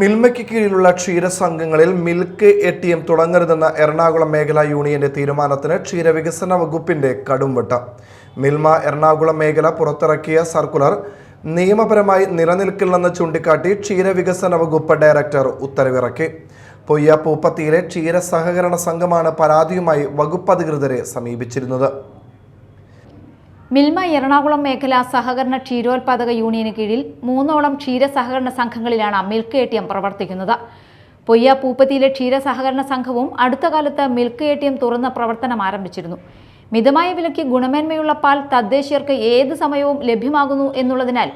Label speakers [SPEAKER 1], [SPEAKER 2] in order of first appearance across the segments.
[SPEAKER 1] മിൽമയ്ക്ക് കീഴിലുള്ള ക്ഷീരസംഘങ്ങളിൽ milk A T M തുടങ്ങരുതെന്ന എറണാകുളം മേഖലാ യൂണിയന്റെ തീരുമാനത്തിന് ക്ഷീരവികസന വകുപ്പിന്റെ കടുംവെട്ട. മിൽമ എറണാകുളം മേഖല പുറത്തിറക്കിയ സർക്കുലർ നിയമപരമായി നിലനിൽക്കില്ലെന്ന് ചൂണ്ടിക്കാട്ടി ക്ഷീരവികസന വകുപ്പ് ഡയറക്ടർ ഉത്തരവിറക്കി. പൊയ്യ പൂപ്പത്തിയിലെ ക്ഷീര സഹകരണ സംഘമാണ് പരാതിയുമായി വകുപ്പ് അധികൃതരെ സമീപിച്ചിരുന്നത്.
[SPEAKER 2] മിൽമ എറണാകുളം മേഖല സഹകരണ ക്ഷീരോത്പാദക യൂണിയന് കീഴിൽ മൂന്നോളം ക്ഷീര സഹകരണ സംഘങ്ങളിലാണ് മിൽക്ക് എ ടി എം പ്രവർത്തിക്കുന്നത്. പൊയ്യ പൂപ്പത്തിയിലെ ക്ഷീര സഹകരണ സംഘവും അടുത്ത കാലത്ത് മിൽക്ക് എ ടി എം തുറന്ന് പ്രവർത്തനം ആരംഭിച്ചിരുന്നു. മിതമായ വിലയ്ക്ക് ഗുണമേന്മയുള്ള പാൽ തദ്ദേശീയർക്ക് ഏത് സമയവും ലഭ്യമാകുന്നു എന്നുള്ളതിനാൽ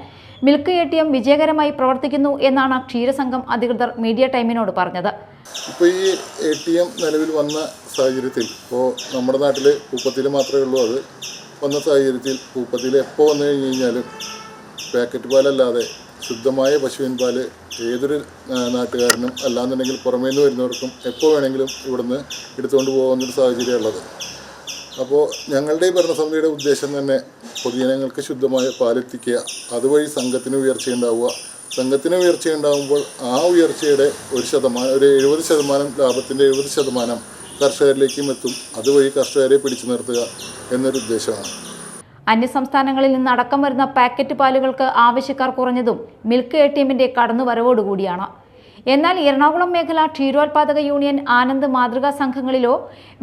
[SPEAKER 2] മിൽക്ക് എ ടി എം വിജയകരമായി പ്രവർത്തിക്കുന്നു എന്നാണ് ക്ഷീരസംഘം അധികൃതർ മീഡിയ ടൈമിനോട് പറഞ്ഞത്.
[SPEAKER 3] ഇപ്പോൾ ഈ എ ടി എം നിലവിൽ വന്ന സാഹചര്യത്തിൽ ഇപ്പോൾ നമ്മുടെ നാട്ടിൽ പൂപ്പത്തിൽ മാത്രമേ ഉള്ളൂ അത്? വന്ന സാഹചര്യത്തിൽ പൂപ്പത്തിൽ എപ്പോൾ വന്നു കഴിഞ്ഞ് കഴിഞ്ഞാലും പാക്കറ്റ് പാലല്ലാതെ ശുദ്ധമായ പശുവിൻ പാൽ ഏതൊരു നാട്ടുകാരനും അല്ലാന്നുണ്ടെങ്കിൽ പുറമേ നിന്ന് വരുന്നവർക്കും എപ്പോൾ വേണമെങ്കിലും ഇവിടുന്ന് എടുത്തുകൊണ്ട് പോകുന്നൊരു സാഹചര്യമുള്ളത് അപ്പോൾ ഞങ്ങളുടെ ഈ ഭരണസമിതിയുടെ ഉദ്ദേശം തന്നെ പൊതുജനങ്ങൾക്ക് ശുദ്ധമായ പാലെത്തിക്കുക അതുവഴി സംഘത്തിന് ഉയർച്ചയുണ്ടാവുക സംഘത്തിന് ഉയർച്ചയുണ്ടാകുമ്പോൾ ആ ഉയർച്ചയുടെ ഒരു ശതമാനം ഒരു എഴുപത് ശതമാനം ലാഭത്തിന്റെ എഴുപത് ശതമാനം കർഷകരിലേക്കും എത്തും. അതുവഴി കർഷകരെ പിടിച്ചു നിർത്തുക. എന്നൊരു ഉദ്ദേശമാണ്
[SPEAKER 2] അന്യസംസ്ഥാനങ്ങളിൽ നിന്ന് അടക്കം വരുന്ന പാക്കറ്റ് പാലുകൾക്ക് ആവശ്യക്കാർ കുറഞ്ഞതും മിൽക്ക് എ ടി എമ്മിന്റെ കടന്നുവരവോടുകൂടിയാണ് എന്നാൽ എറണാകുളം മേഖല ക്ഷീരോത്പാദക യൂണിയൻ ആനന്ദ് മാതൃകാ സംഘങ്ങളിലോ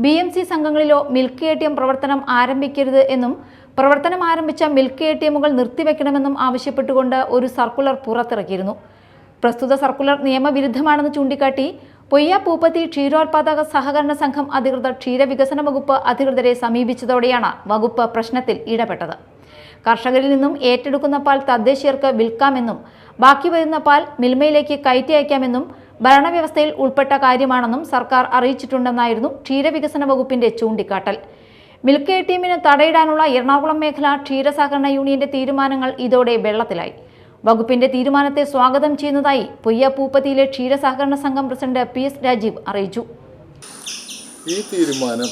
[SPEAKER 2] ബി എം സി സംഘങ്ങളിലോ മിൽക്ക് എ ടി എം പ്രവർത്തനം ആരംഭിക്കരുത് എന്നും പ്രവർത്തനം ആരംഭിച്ച മിൽക്ക് എ ടി എമ്മുകൾ നിർത്തിവെക്കണമെന്നും ആവശ്യപ്പെട്ടുകൊണ്ട് ഒരു സർക്കുലർ പുറത്തിറക്കിയിരുന്നു. പ്രസ്തുത സർക്കുലർ നിയമവിരുദ്ധമാണെന്ന് ചൂണ്ടിക്കാട്ടി പൊയ്യ പൂപ്പത്തി ക്ഷീരോത്പാദക സഹകരണ സംഘം അധികൃതർ ക്ഷീരവികസന വകുപ്പ് അധികൃതരെ സമീപിച്ചതോടെയാണ് വകുപ്പ് പ്രശ്നത്തിൽ ഇടപെട്ടത്. കർഷകരിൽ നിന്നും ഏറ്റെടുക്കുന്ന പാൽ തദ്ദേശീയർക്ക് വിൽക്കാമെന്നും ബാക്കി വരുന്ന പാൽ മിൽമയിലേക്ക് കയറ്റി അയക്കാമെന്നും ഭരണവ്യവസ്ഥയിൽ ഉൾപ്പെട്ട കാര്യമാണെന്നും സർക്കാർ അറിയിച്ചിട്ടുണ്ടെന്നായിരുന്നു ക്ഷീരവികസന വകുപ്പിന്റെ ചൂണ്ടിക്കാട്ടൽ. മിൽക്ക് എ ടീമിന് തടയിടാനുള്ള എറണാകുളം മേഖല ക്ഷീരസഹകരണ യൂണിയന്റെ തീരുമാനങ്ങൾ ഇതോടെ വെള്ളത്തിലായി. വകുപ്പിന്റെ തീരുമാനത്തെ സ്വാഗതം ചെയ്യുന്നതായി പൊയ്യ പൂപ്പത്തിയിലെ ക്ഷീരസഹകരണ സംഘം പ്രസിഡന്റ് പി എസ് രാജീവ് അറിയിച്ചു.
[SPEAKER 3] ഈ തീരുമാനം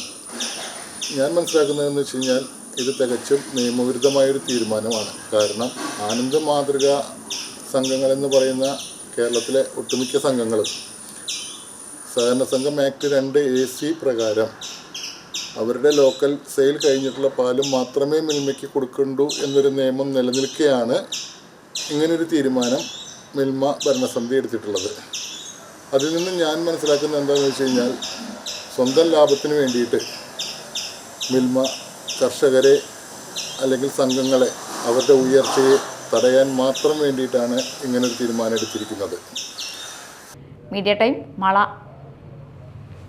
[SPEAKER 3] ഞാൻ മനസ്സിലാക്കുന്നതെന്ന് വെച്ച് കഴിഞ്ഞാൽ ഇത് തികച്ചും നിയമവിരുദ്ധമായൊരു തീരുമാനമാണ്. കാരണം ആനന്ദ മാതൃക സംഘങ്ങളെന്ന് പറയുന്ന കേരളത്തിലെ ഒട്ടുമിക്ക സംഘങ്ങളും സഹകരണ സംഘം ആക്ട് രണ്ട് എ സി പ്രകാരം അവരുടെ ലോക്കൽ സെയിൽ കഴിഞ്ഞിട്ടുള്ള പാലും മാത്രമേ മിൽമയ്ക്ക് കൊടുക്കണ്ടൂ എന്നൊരു നിയമം നിലനിൽക്കെയാണ് ഇങ്ങനൊരു തീരുമാനം മിൽമ ഭരണസമിതി എടുത്തിട്ടുള്ളത്. അതിൽ നിന്ന് ഞാൻ മനസ്സിലാക്കുന്നത് എന്താണെന്ന് വെച്ച് കഴിഞ്ഞാൽ സ്വന്തം ലാഭത്തിന് വേണ്ടിയിട്ട് മിൽമ കർഷകരെ അല്ലെങ്കിൽ സംഘങ്ങളെ അവരുടെ ഉയർച്ചയെ തടയാൻ മാത്രം വേണ്ടിയിട്ടാണ് ഇങ്ങനൊരു തീരുമാനം എടുത്തിരിക്കുന്നത്.
[SPEAKER 2] Media time മള.